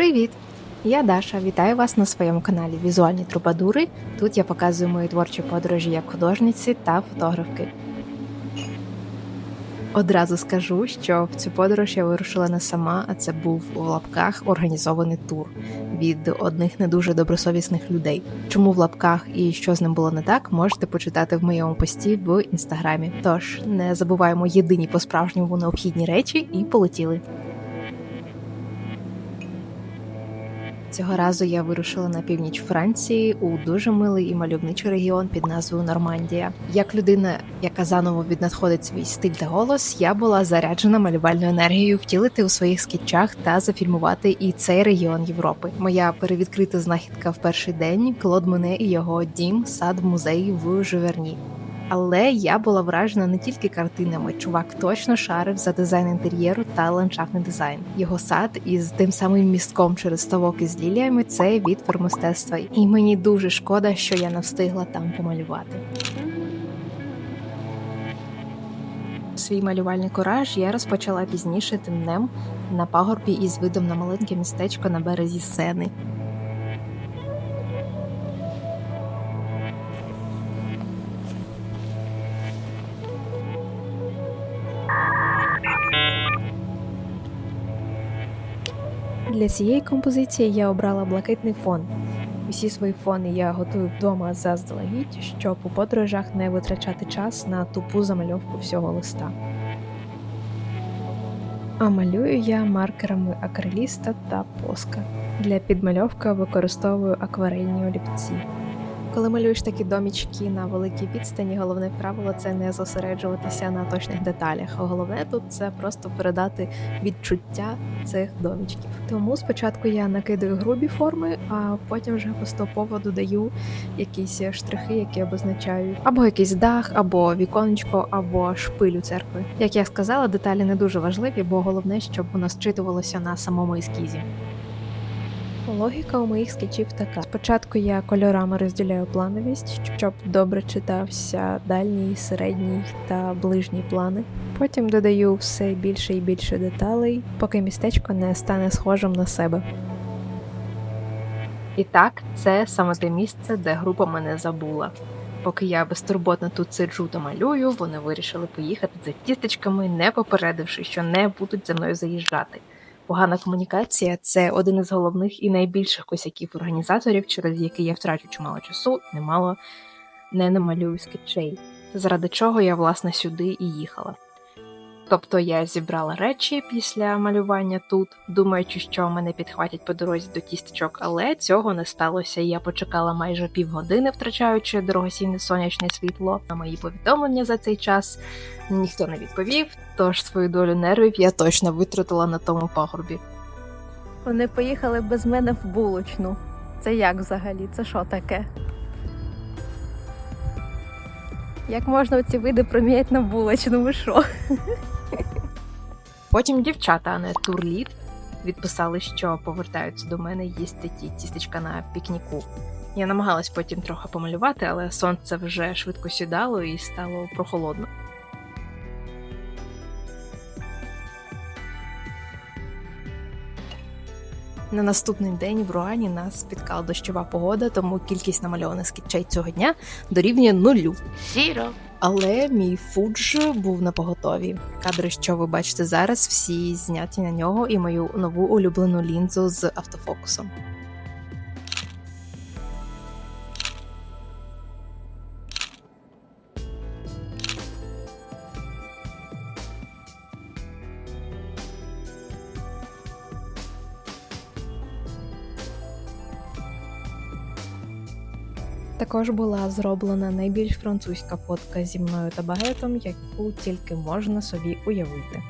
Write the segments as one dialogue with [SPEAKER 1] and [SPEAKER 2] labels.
[SPEAKER 1] Привіт! Я Даша. Вітаю вас на своєму каналі Візуальні Трубадури. Тут я показую мої творчі подорожі як художниці та фотографки. Одразу скажу, що в цю подорож я вирушила не сама, а це був у лапках організований тур від одних не дуже добросовісних людей. Чому в лапках і що з ним було не так, можете почитати в моєму пості в інстаграмі. Тож не забуваємо єдині по справжньому необхідні речі і полетіли. Цього разу я вирушила на північ Франції у дуже милий і мальовничий регіон під назвою Нормандія. Як людина, яка заново віднадходить свій стиль та голос, я була заряджена малювальною енергією втілити у своїх скетчах та зафільмувати і цей регіон Європи. Моя перевідкрита знахідка в перший день Клод Моне і його дім, сад, музей в Живерні. Але я була вражена не тільки картинами. Чувак точно шарив за дизайн інтер'єру та ландшафтний дизайн. Його сад із тим самим містком через ставок із ліліями це відтвор мистецтва, і мені дуже шкода, що я не встигла там помалювати. Свій малювальний кораж я розпочала пізніше тим днем на пагорбі із видом на маленьке містечко на березі сени. Для цієї композиції я обрала блакитний фон. Усі свої фони я готую вдома заздалегідь, щоб у подорожах не витрачати час на тупу замальовку всього листа. А малюю я маркерами акриліста та поска. Для підмальовки використовую акварельні олівці. Коли малюєш такі домічки на великій відстані, головне правило це не зосереджуватися на точних деталях. Головне тут це просто передати відчуття цих домічків. Тому спочатку я накидаю грубі форми, а потім вже поступово додаю якісь штрихи, які обозначають або якийсь дах, або віконечко, або шпиль у церкви. Як я сказала, деталі не дуже важливі, бо головне, щоб воно зчитувалося на самому ескізі. Логіка у моїх скетчів така: спочатку я кольорами розділяю плановість, щоб добре читався дальній, середній та ближній плани. Потім додаю все більше і більше деталей, поки містечко не стане схожим на себе. І так, це саме те місце, де група мене забула. Поки я безтурботно тут сиджу та малюю, вони вирішили поїхати за тістечками, не попередивши, що не будуть за мною заїжджати. Погана комунікація це один із головних і найбільших косяків організаторів, через який я втрачу чимало часу, немало не намалюю скетчей, заради чого я власне сюди і їхала. Тобто я зібрала речі після малювання тут, думаючи, що мене підхватять по дорозі до тістечок, але цього не сталося. Я почекала майже півгодини, втрачаючи дорогоцінне сонячне світло. На мої повідомлення за цей час ніхто не відповів, тож свою долю нервів я точно витратила на тому пагорбі.
[SPEAKER 2] Вони поїхали без мене в булочну. Це як взагалі? Це що таке? Як можна ці види проміняти на булочну? Ви що?
[SPEAKER 1] Потім дівчата, а не турліт, відписали, що повертаються до мене їсти ті тістечка на пікніку. Я намагалась потім трохи помалювати, але сонце вже швидко сідало і стало прохолодно. На наступний день в Руані нас спіткала дощова погода, тому кількість намальованих скетчей цього дня дорівнює нулю.
[SPEAKER 2] Сіро.
[SPEAKER 1] Але мій фудж був на поготові. Кадри, що ви бачите зараз, всі зняті на нього і мою нову улюблену лінзу з автофокусом. Також була зроблена найбільш французька фотка зі мною та багетом, яку тільки можна собі уявити.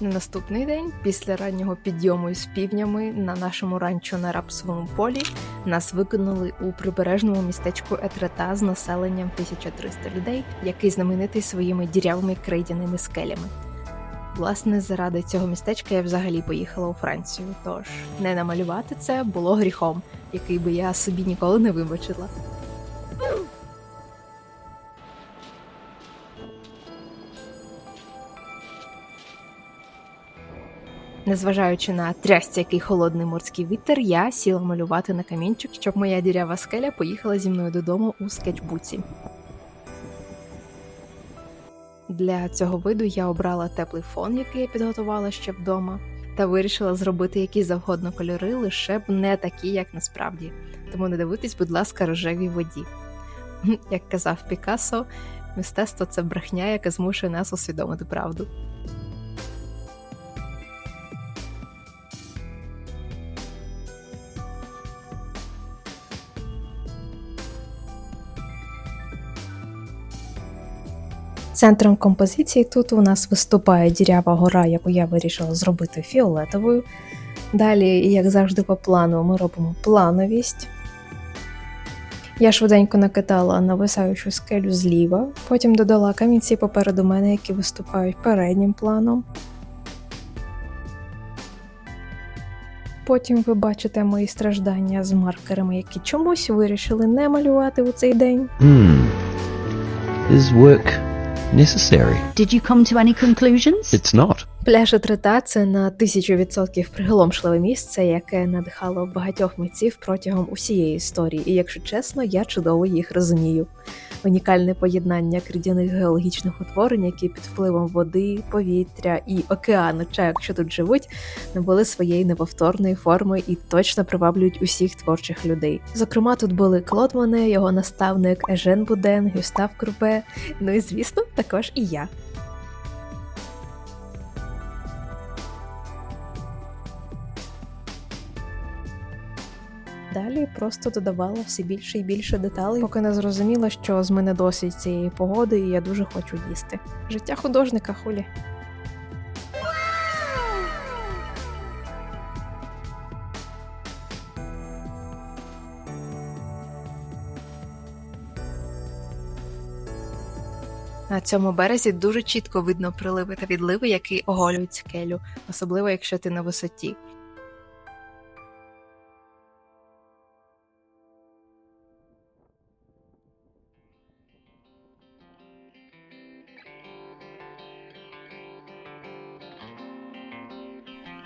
[SPEAKER 1] На наступний день, після раннього підйому із півнями на нашому ранчо на рапсовому полі, нас викинули у прибережному містечку Етрета з населенням 1300 людей, який знаменитий своїми дірявими крейдяними скелями. Власне, заради цього містечка я взагалі поїхала у Францію, тож не намалювати це було гріхом. який би я собі ніколи не вибачила. Незважаючи на трястякий холодний морський вітер, я сіла малювати на камінчик, щоб моя дірява скеля поїхала зі мною додому у скетчбуці. Для цього виду я обрала теплий фон, який я підготувала ще вдома, та вирішила зробити які завгодно кольори, лише б не такі, як насправді. Тому не дивитесь, будь ласка, рожевій воді. Як казав Пікассо, мистецтво це брехня, яка змушує нас усвідомити правду. Центром композиції тут у нас виступає дірява гора, яку я вирішила зробити фіолетовою. Далі, як завжди, по плану, ми робимо плановість. Я швиденько накидала нависаючу скелю зліва, потім додала камінці попереду мене, які виступають переднім планом. Потім ви бачите мої страждання з маркерами, які чомусь вирішили не малювати у цей день.
[SPEAKER 3] Hmm. Is work necessary?
[SPEAKER 4] Did you come to any conclusions?
[SPEAKER 3] It's not.
[SPEAKER 1] Пляж Етрита – це на тисячу відсотків приголомшливе місце, яке надихало багатьох митців протягом усієї історії. І якщо чесно, я чудово їх розумію. Унікальне поєднання кридяних геологічних утворень, які під впливом води, повітря і океану чайок, що тут живуть, набули своєї неповторної форми і точно приваблюють усіх творчих людей. Зокрема, тут були Клод Моне, його наставник Ежен Буден, Гюстав Крупе, ну і звісно, також і я. Далі просто додавала все більше і більше деталей, поки не зрозуміла, що з мене досить цієї погоди, і я дуже хочу їсти. Життя художника хулі. На цьому березі дуже чітко видно приливи та відливи, які оголюють скелю, особливо якщо ти на висоті.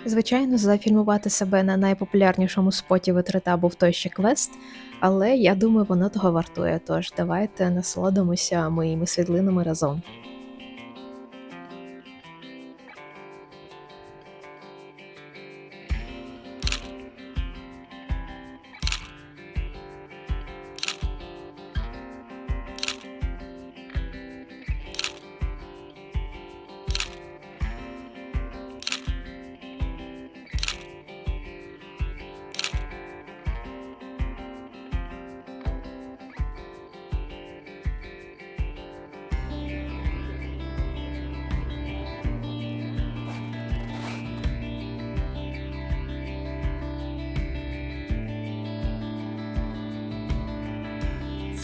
[SPEAKER 1] Звичайно, зафільмувати себе на найпопулярнішому споті витрита був той ще квест, але я думаю, воно того вартує. Тож давайте насолодимося моїми світлинами разом.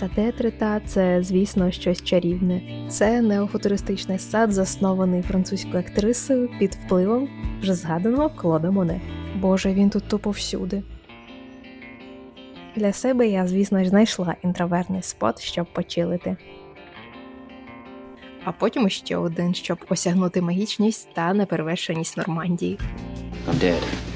[SPEAKER 1] Саде Трита це, звісно, щось чарівне. Це неофутуристичний сад, заснований французькою актрисою під впливом вже згаданого Клода Моне. Боже, він тут тупо всюди. Для себе я, звісно знайшла інтроверний спот, щоб почилити. А потім ще один, щоб осягнути магічність та неперевершеність Нормандії.
[SPEAKER 3] I'm dead.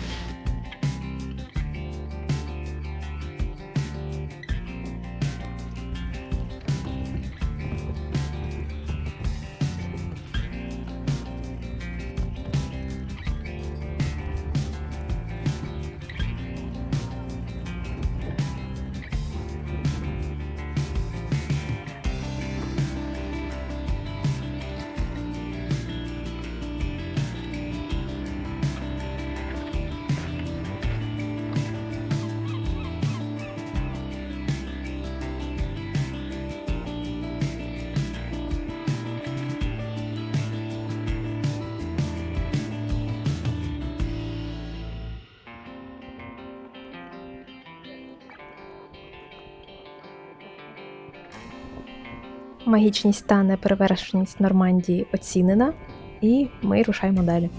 [SPEAKER 1] Магічність та неперевершеність Нормандії оцінена, і ми рушаємо далі.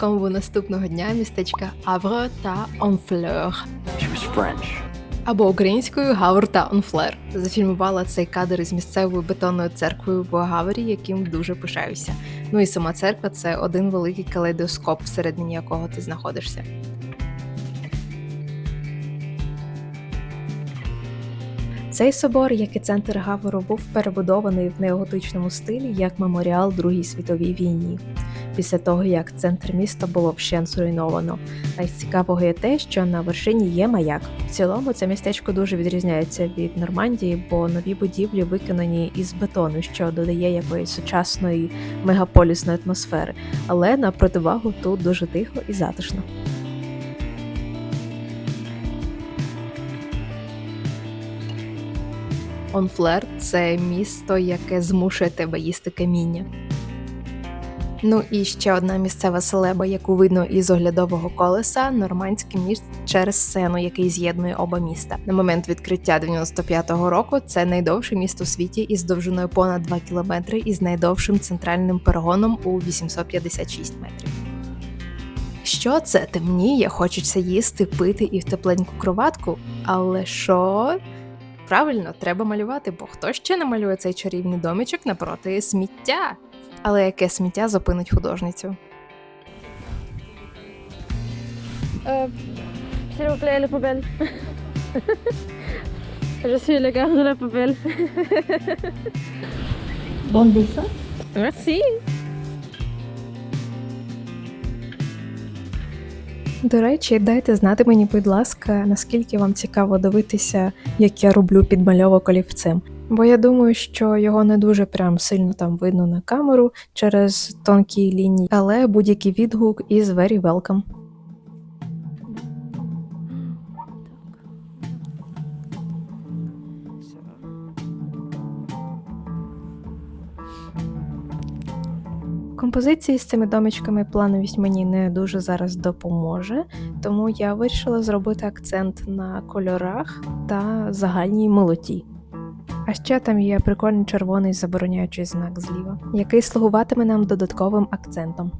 [SPEAKER 1] комбо наступного дня містечка Авро та Онфлер. Або українською Гавр та Онфлер. Зафільмувала цей кадр із місцевою бетонною церквою в Гаврі, яким дуже пишаюся. Ну і сама церква це один великий калейдоскоп, всередині якого ти знаходишся. Цей собор, як і центр Гавору, був перебудований в неоготичному стилі як меморіал Другій світовій війні. Після того, як центр міста було вщент зруйновано. А із цікавого є те, що на вершині є маяк. В цілому це містечко дуже відрізняється від Нормандії, бо нові будівлі виконані із бетону, що додає якоїсь сучасної мегаполісної атмосфери. Але на противагу тут дуже тихо і затишно. Онфлер це місто, яке змушує тебе їсти каміння. Ну і ще одна місцева селеба, яку видно із оглядового колеса нормандський міст через сену, який з'єднує оба міста. На момент відкриття 95-го року це найдовше місто у світі із довжиною понад 2 кілометри і з найдовшим центральним перегоном у 856 метрів. Що це темніє, хочеться їсти, пити і в тепленьку кроватку. Але що? Правильно, треба малювати, бо хто ще намалює цей чарівний домічок напроти сміття? Але яке сміття зупинить художницю?
[SPEAKER 5] Euh, S'il vous
[SPEAKER 1] До речі, дайте знати мені, будь ласка, наскільки вам цікаво дивитися, як я роблю підмальовок олівцем. Бо я думаю, що його не дуже прям сильно там видно на камеру через тонкі лінії, але будь-який відгук is very welcome. Композиції з цими домічками плановість мені не дуже зараз допоможе, тому я вирішила зробити акцент на кольорах та загальній милоті. А ще там є прикольний червоний забороняючий знак зліва, який слугуватиме нам додатковим акцентом.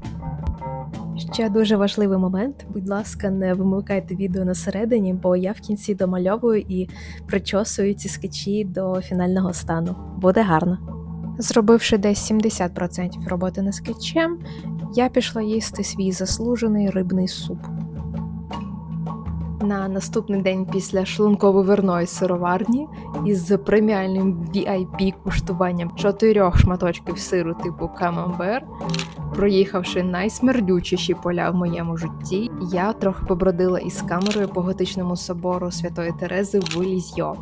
[SPEAKER 1] Ще дуже важливий момент. Будь ласка, не вимикайте відео на середині, бо я в кінці домальовую і причосую ці скетчі до фінального стану. Буде гарно. Зробивши десь 70% роботи над скетчем, я пішла їсти свій заслужений рибний суп. На наступний день після шлунково-вирної сироварні із преміальним VIP куштуванням чотирьох шматочків сиру типу камамбер, проїхавши найсмердючіші поля в моєму житті, я трохи побродила із камерою по готичному собору Святої Терези в Лізьйо.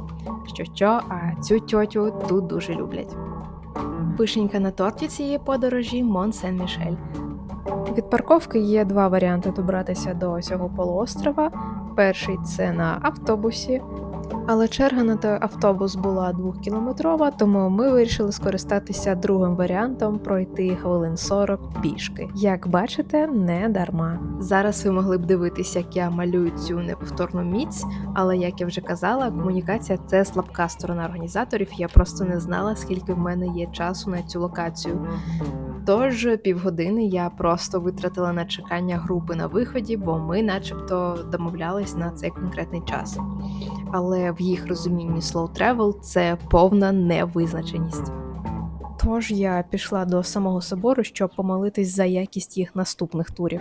[SPEAKER 1] Що що, а цю тьотю тут дуже люблять. Вишенька на торті цієї подорожі Мон Сен-Мішель. Від парковки є два варіанти добратися до цього полуострова. Перший це на автобусі, але черга на той автобус була двохкілометрова, тому ми вирішили скористатися другим варіантом пройти хвилин 40 пішки. Як бачите, не дарма. Зараз ви могли б дивитися, як я малюю цю неповторну міць, але як я вже казала, комунікація це слабка сторона організаторів. Я просто не знала, скільки в мене є часу на цю локацію. Тож півгодини я просто витратила на чекання групи на виході, бо ми, начебто, домовлялись на цей конкретний час. Але в їх розумінні slow travel – це повна невизначеність. Тож я пішла до самого собору, щоб помолитись за якість їх наступних турів.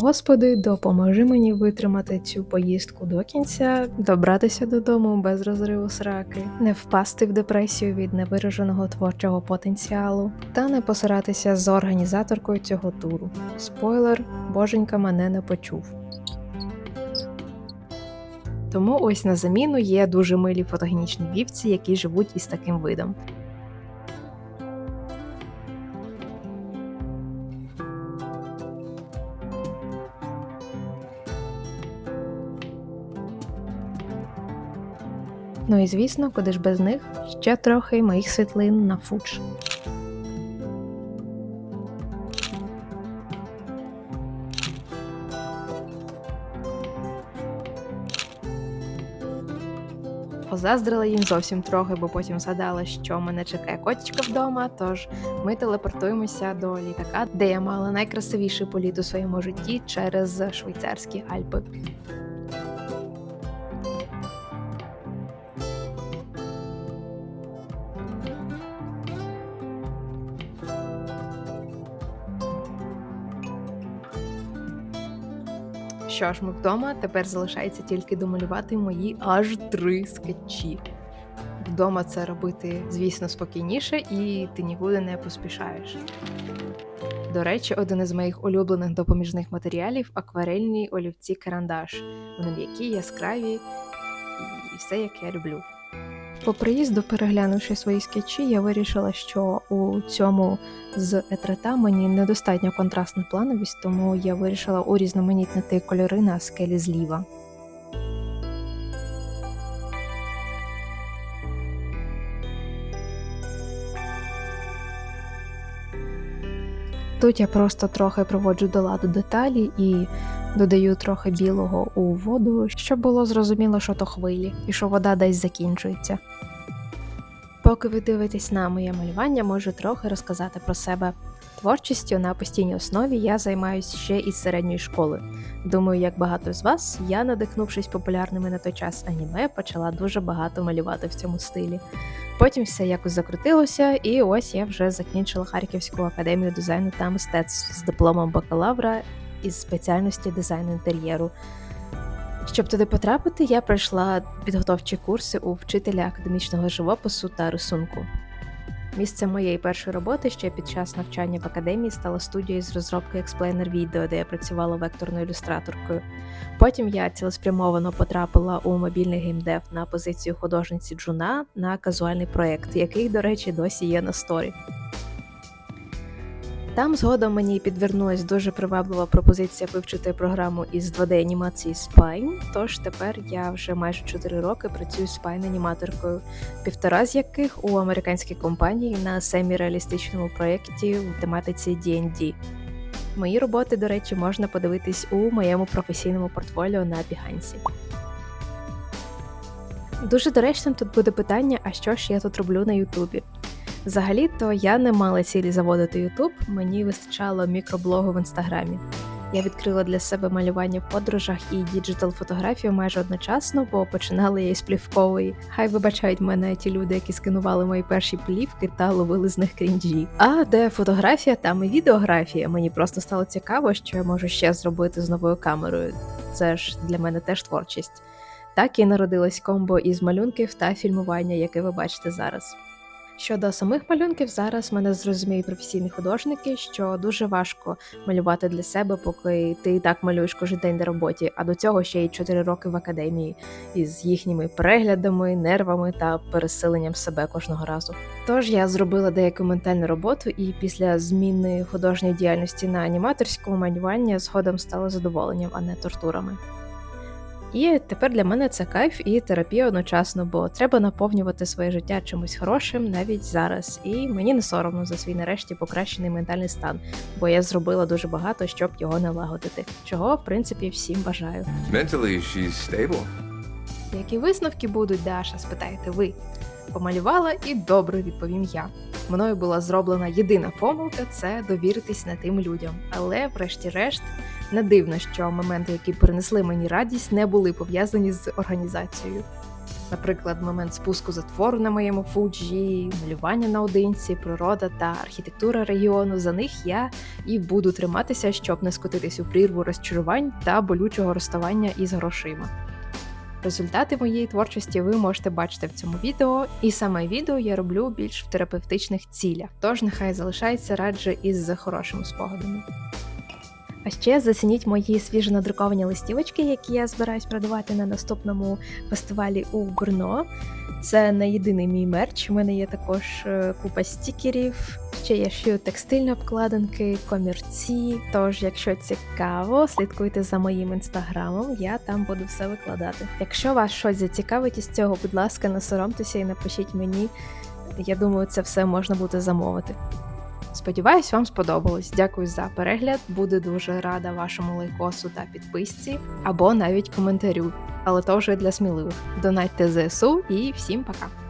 [SPEAKER 1] Господи, допоможи мені витримати цю поїздку до кінця, добратися додому без розриву сраки, не впасти в депресію від невираженого творчого потенціалу та не посиратися з організаторкою цього туру. Спойлер, боженька мене не почув. Тому ось на заміну є дуже милі фотогенічні вівці, які живуть із таким видом. Ну і звісно, куди ж без них ще трохи моїх світлин на фудж. Позаздрила їм зовсім трохи, бо потім згадала, що мене чекає котічка вдома. Тож ми телепортуємося до літака, де я мала найкрасивіший політ у своєму житті через швейцарські Альпи. Що ж, ми вдома тепер залишається тільки домалювати мої аж три скетчі. Вдома це робити, звісно, спокійніше, і ти нікуди не поспішаєш. До речі, один із моїх улюблених допоміжних матеріалів акварельні олівці карандаш. Вони м'які, яскраві і все, як я люблю. По приїзду, переглянувши свої скетчі, я вирішила, що у цьому з етрета мені недостатньо контрастна плановість, тому я вирішила урізноманітнити кольори на скелі зліва. Тут я просто трохи проводжу до ладу деталі і додаю трохи білого у воду, щоб було зрозуміло, що то хвилі, і що вода десь закінчується. Поки ви дивитесь на моє малювання, можу трохи розказати про себе. Творчістю на постійній основі я займаюся ще із середньої школи. Думаю, як багато з вас, я, надихнувшись популярними на той час аніме, почала дуже багато малювати в цьому стилі. Потім все якось закрутилося, і ось я вже закінчила Харківську академію дизайну та мистецтв з дипломом бакалавра із спеціальності дизайну інтер'єру. Щоб туди потрапити, я пройшла підготовчі курси у вчителя академічного живопису та рисунку. Місцем моєї першої роботи ще під час навчання в академії стала студія з розробки експлейнер відео, де я працювала векторною ілюстраторкою. Потім я цілеспрямовано потрапила у мобільний геймдев на позицію художниці Джуна на казуальний проєкт, який, до речі, досі є на сторі. Там згодом мені підвернулась дуже приваблива пропозиція вивчити програму із 2D-анімації Spine, тож тепер я вже майже 4 роки працюю спайн-аніматоркою, півтора з яких у американській компанії на семі-реалістичному проєкті в тематиці D&D. Мої роботи, до речі, можна подивитись у моєму професійному портфоліо на Behance. Дуже доречним тут буде питання, а що ж я тут роблю на Ютубі. Взагалі-то я не мала цілі заводити Ютуб, мені вистачало мікроблогу в інстаграмі. Я відкрила для себе малювання в подорожах і діджитал фотографію майже одночасно, бо починала я із плівкової. Хай вибачають мене ті люди, які сканували мої перші плівки та ловили з них крінжі. А де фотографія, там і відеографія. Мені просто стало цікаво, що я можу ще зробити з новою камерою. Це ж для мене теж творчість. Так і народилось комбо із малюнків та фільмування, яке ви бачите зараз. Щодо самих малюнків, зараз мене зрозуміють професійні художники, що дуже важко малювати для себе, поки ти і так малюєш кожен день на роботі, а до цього ще й 4 роки в академії із їхніми переглядами, нервами та пересиленням себе кожного разу. Тож я зробила деяку ментальну роботу, і після зміни художньої діяльності на аніматорську малювання згодом стало задоволенням, а не тортурами. І тепер для мене це кайф і терапія одночасно, бо треба наповнювати своє життя чимось хорошим навіть зараз. І мені не соромно за свій нарешті покращений ментальний стан, бо я зробила дуже багато, щоб його налагодити. Чого, в принципі, всім бажаю.
[SPEAKER 6] Mentally, she's stable.
[SPEAKER 1] Які висновки будуть, Даша, спитаєте ви? Помалювала і добре відповім я. Мною була зроблена єдина помилка це довіритись не тим людям. Але, врешті-решт, не дивно, що моменти, які принесли мені радість, не були пов'язані з організацією. Наприклад, момент спуску затвору на моєму фуджі, малювання наодинці, природа та архітектура регіону. За них я і буду триматися, щоб не скотитись у прірву розчарувань та болючого розставання із грошима. Результати моєї творчості ви можете бачити в цьому відео, і саме відео я роблю більш в терапевтичних цілях, тож нехай залишається радше із хорошими спогадами. А ще зацініть мої свіжо надруковані листівочки, які я збираюсь продавати на наступному фестивалі у Брно. Це не єдиний мій мерч. У мене є також е, купа стікерів. Ще я шию текстильні обкладинки, комірці. Тож, якщо цікаво, слідкуйте за моїм інстаграмом, я там буду все викладати. Якщо вас щось зацікавить із цього, будь ласка, не соромтеся і напишіть мені. Я думаю, це все можна буде замовити. Сподіваюсь, вам сподобалось. Дякую за перегляд. Буду дуже рада вашому лайкосу та підписці, або навіть коментарю. але то вже для сміливих. Донатьте ЗСУ і всім пока!